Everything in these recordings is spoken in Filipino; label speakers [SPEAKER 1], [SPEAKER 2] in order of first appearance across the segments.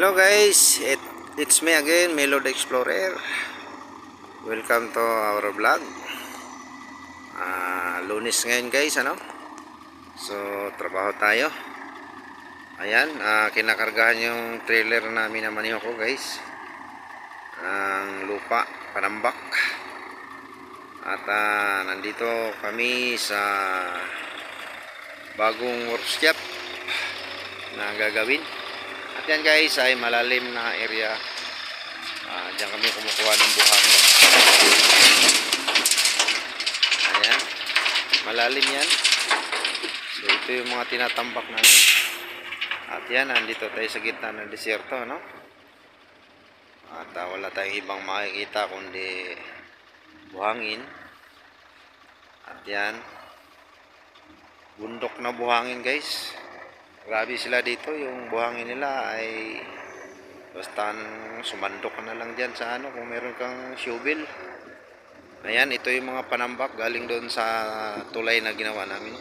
[SPEAKER 1] Hello guys, It, it's me again, Melod Explorer. Welcome to our vlog. Ah, lunis ngayon guys, ano? So, trabaho tayo. Ayan, ah, kinakargahan yung trailer namin na maniho ko guys. Ang lupa, panambak. At ah, nandito kami sa bagong workshop na gagawin. At yan guys ay malalim na area. Ah, diyan kami kumukuha ng buhangin. Ayan. Malalim yan. So ito yung mga tinatambak namin. At yan, nandito tayo sa gitna ng desierto, no? At ah, wala tayong ibang makikita kundi buhangin. At yan, bundok na buhangin guys. Grabe sila dito, yung buhangin nila ay basta sumandok na lang dyan sa ano kung meron kang shovel. Ayan, ito yung mga panambak galing doon sa tulay na ginawa namin.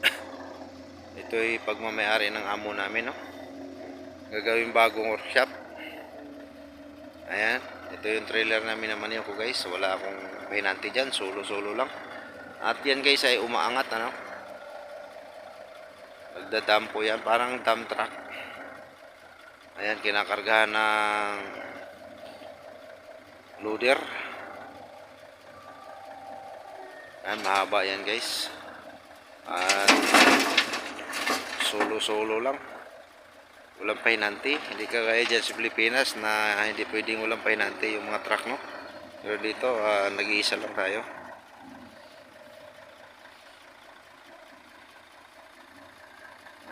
[SPEAKER 1] ito ay pagmamayari ng amo namin, no? Gagawin bagong workshop. Ayan, ito yung trailer namin naman yun ko guys. Wala akong pahinanti dyan, solo-solo lang. At yan guys ay umaangat ano. Nagdadampo yan, parang dump truck. Ayan, kinakargahan ng loader. Ayan, mahaba yan guys. At solo-solo lang. Walang pahinanti. Hindi ka kaya dyan sa Pilipinas na hindi pwedeng walang pahinanti yung mga truck no. Pero dito, ah, nag-iisa lang tayo.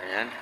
[SPEAKER 1] Ayan.